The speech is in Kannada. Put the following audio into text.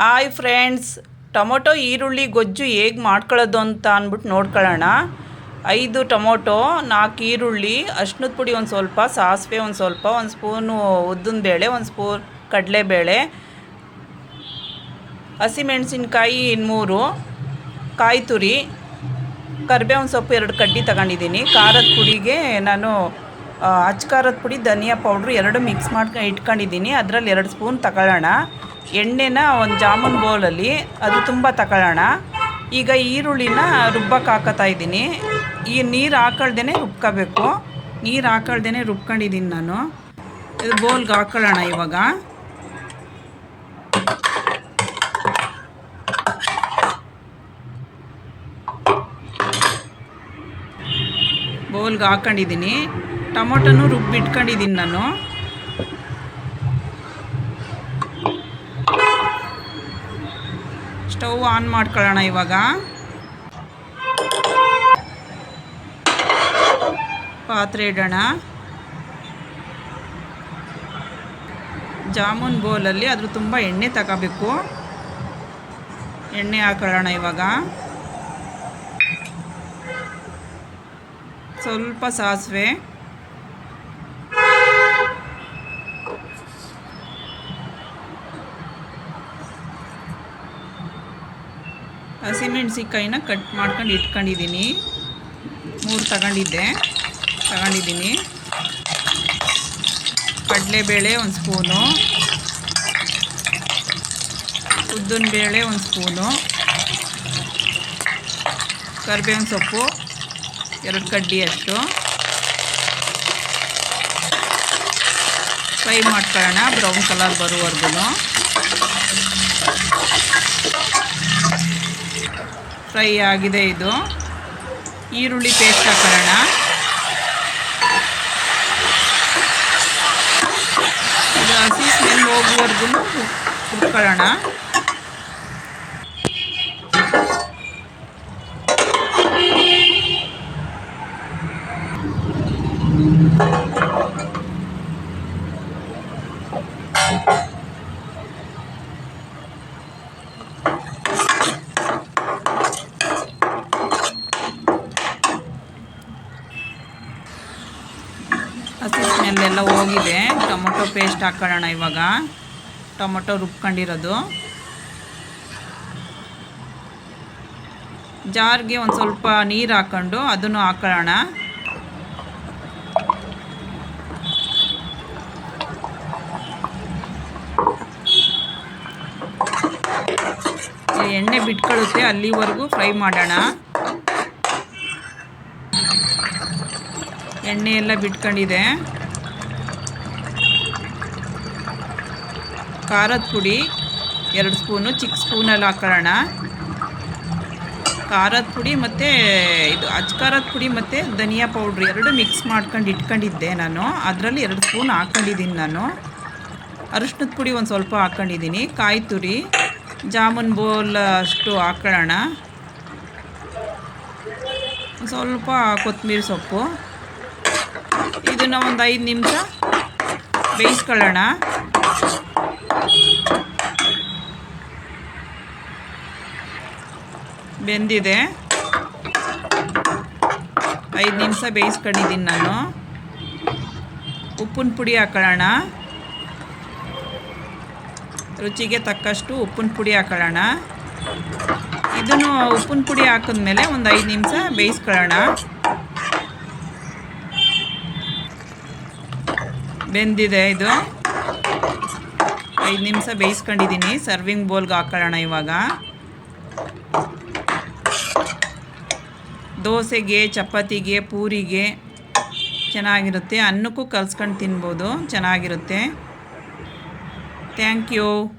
ಹಾಯ್ ಫ್ರೆಂಡ್ಸ್, ಟೊಮೊಟೊ, ಈರುಳ್ಳಿ, ಗೊಜ್ಜು ಹೇಗೆ ಮಾಡ್ಕೊಳ್ಳೋದು ಅಂತ ಅಂದ್ಬಿಟ್ಟು ನೋಡ್ಕೊಳ್ಳೋಣ. ಐದು ಟೊಮೊಟೊ, ನಾಲ್ಕು ಈರುಳ್ಳಿ ಅಷ್ಟು ಪುಡಿ ಒಂದು ಸ್ವಲ್ಪ, ಸಾಸಿವೆ ಒಂದು ಸ್ವಲ್ಪ, ಒಂದು ಸ್ಪೂನು ಉದ್ದಿನ ಬೇಳೆ, ಒಂದು ಸ್ಪೂನ್ ಕಡಲೆಬೇಳೆ, ಹಸಿಮೆಣಸಿನ್ಕಾಯಿ ಮೂರು ಕಾಯಿ ತುರಿ ಕರಿಬೇವಿನ ಸೊಪ್ಪು ಎರಡು ಕಡ್ಡಿ ತಗೊಂಡಿದ್ದೀನಿ. ಖಾರದ ಪುಡಿಗೆ ನಾನು ಅಚ್ಚ ಖಾರದ ಪುಡಿ, ಧನಿಯಾ ಪೌಡ್ರು ಎರಡು ಮಿಕ್ಸ್ ಮಾಡ್ಕೊಂಡು ಇಟ್ಕೊಂಡಿದ್ದೀನಿ. ಅದರಲ್ಲಿ ಎರಡು ಸ್ಪೂನ್ ತಗೊಳ್ಳೋಣ. ಎಣ್ಣೆನ ಒಂದು ಜಾಮೂನ್ ಬೌಲಲ್ಲಿ ಅದು ತುಂಬ ತಗೊಳ್ಳೋಣ. ಈಗ ಈರುಳ್ಳಿನ ರುಬ್ಬಕ್ಕೆ ಹಾಕತ್ತಾ ಇದ್ದೀನಿ. ಈ ನೀರು ಹಾಕೊಳ್ದೇ ರುಬ್ಕೋಬೇಕು. ನೀರು ಹಾಕೊಳ್ದೇ ರುಬ್ಕೊಂಡಿದ್ದೀನಿ ನಾನು. ಇದು ಬೌಲ್ಗೆ ಹಾಕೊಳ್ಳೋಣ ಇವಾಗ. ಬೌಲ್ಗೆ ಹಾಕೊಂಡಿದ್ದೀನಿ. ಟೊಮೊಟೊನು ರುಬ್ಬಿಟ್ಕೊಂಡಿದ್ದೀನಿ ನಾನು. ಸ್ಟವ್ ಆನ್ ಮಾಡ್ಕೊಳ್ಳೋಣ ಇವಾಗ. ಪಾತ್ರೆ ಇಡೋಣ. ಜಾಮೂನ್ ಬೌಲಲ್ಲಿ ಅದ್ರ ತುಂಬ ಎಣ್ಣೆ ತಗೋಬೇಕು. ಎಣ್ಣೆ ಹಾಕೊಳ್ಳೋಣ ಇವಾಗ. ಸ್ವಲ್ಪ ಸಾಸಿವೆ. ಹಸಿಮೆಣ್ಸಿಕಾಯಿನ ಕಟ್ ಮಾಡ್ಕೊಂಡು ಇಟ್ಕೊಂಡಿದ್ದೀನಿ. ಮೂರು ತಗೊಂಡಿದ್ದೆ. ತಗೊಂಡಿದ್ದೀನಿ. ಕಡಲೆಬೇಳೆ ಒಂದು ಸ್ಪೂನು. ಉದ್ದಿನ ಬೇಳೆ ಒಂದು ಸ್ಪೂನು. ಕರಿಬೇವಿನ ಸೊಪ್ಪು, ಎರಡು ಕಡ್ಡಿ ಅಷ್ಟು. ಫ್ರೈ ಮಾಡ್ಕೊಳ್ಳೋಣ, ಬ್ರೌನ್ ಕಲರ್ ಬರುವವರೆಗೂ ಫ್ರೈ ಆಗಿದೆ ಇದು. ಈರುಳ್ಳಿ ಪೇಸ್ಟ್ ಹಾಕೋಣ. ಇದು ಹಸಿ ಸ್ಮೆಲ್ ಹೋಗುವವರೆಗೂ ಹುರ್ಕೊಳ್ಳೋಣ. ಹಸಿ ಸ್ಮೆಲ್ಲೆಲ್ಲ ಹೋಗಿದೆ. ಟೊಮೊಟೊ ಪೇಸ್ಟ್ ಹಾಕೊಳ್ಳೋಣ ಇವಾಗ. ಟೊಮೊಟೊ ರುಬ್ಕೊಂಡಿರೋದು. ಜಾರ್ಗೆ ಒಂದು ಸ್ವಲ್ಪ ನೀರು ಹಾಕ್ಕೊಂಡು ಅದನ್ನು ಹಾಕೊಳ್ಳೋಣ. ಎಣ್ಣೆ ಬಿಟ್ಕೊಳ್ಳುತ್ತೆ, ಅಲ್ಲಿವರೆಗೂ ಫ್ರೈ ಮಾಡೋಣ. ಎಣ್ಣೆ ಎಲ್ಲ ಬಿಟ್ಕೊಂಡಿದೆ. ಖಾರದ ಪುಡಿ, ಎರಡು ಸ್ಪೂನು ಚಿಕ್ಕ ಸ್ಪೂನಲ್ಲಿ ಹಾಕೊಳ್ಳೋಣ ಖಾರದ ಪುಡಿ ಮತ್ತು ಇದು ಅಜ್ಕಾರದ ಪುಡಿ ಮತ್ತು ಧನಿಯಾ ಪೌಡ್ರ್ ಎರಡು ಮಿಕ್ಸ್ ಮಾಡ್ಕೊಂಡು ಇಟ್ಕೊಂಡಿದ್ದೆ ನಾನು. ಅದರಲ್ಲಿ ಎರಡು ಸ್ಪೂನ್ ಹಾಕ್ಕೊಂಡಿದ್ದೀನಿ ನಾನು. ಅರಿಶಿನದ ಪುಡಿ ಒಂದು ಸ್ವಲ್ಪ ಹಾಕ್ಕೊಂಡಿದ್ದೀನಿ ಕಾಯಿ ತುರಿ, ಜಾಮೂನ್ ಬೋಲ್ ಅಷ್ಟು ಹಾಕೊಳ್ಳೋಣ ಸ್ವಲ್ಪ ಕೊತ್ತಂಬರಿ ಸೊಪ್ಪು. ಇದನ್ನು ಒಂದು ಐದು ನಿಮಿಷ ಬೇಯಿಸ್ಕೊಳ್ಳೋಣ. ಬೆಂದಿದೆ. ಐದು ನಿಮಿಷ ಬೇಯಿಸ್ಕೊಂಡಿದ್ದೀನಿ ನಾನು. ಉಪ್ಪಿನ ಪುಡಿ ಹಾಕೊಳ್ಳೋಣ. ರುಚಿಗೆ ತಕ್ಕಷ್ಟು ಉಪ್ಪಿನ ಪುಡಿ ಹಾಕೊಳ್ಳೋಣ. ಇದನ್ನು ಉಪ್ಪಿನ ಪುಡಿ ಹಾಕಿದ್ಮೇಲೆ ಒಂದು ಐದು ನಿಮಿಷ ಬೇಯಿಸ್ಕೊಳ್ಳೋಣ. ಬೆಂದಿದೆ ಇದು. ಐದು ನಿಮಿಷ ಬೇಯಿಸ್ಕೊಂಡಿದ್ದೀನಿ. ಸರ್ವಿಂಗ್ ಬೌಲ್ಗೆ ಹಾಕೊಳ್ಳೋಣ ಇವಾಗ. ದೋಸೆಗೆ ಚಪಾತಿಗೆ ಪೂರಿಗೆ ಚೆನ್ನಾಗಿರುತ್ತೆ. ಅನ್ನಕ್ಕೂ ಕಲ್ಸ್ಕೊಂಡು ತಿನ್ಬೋದು. ಚೆನ್ನಾಗಿರುತ್ತೆ. Thank you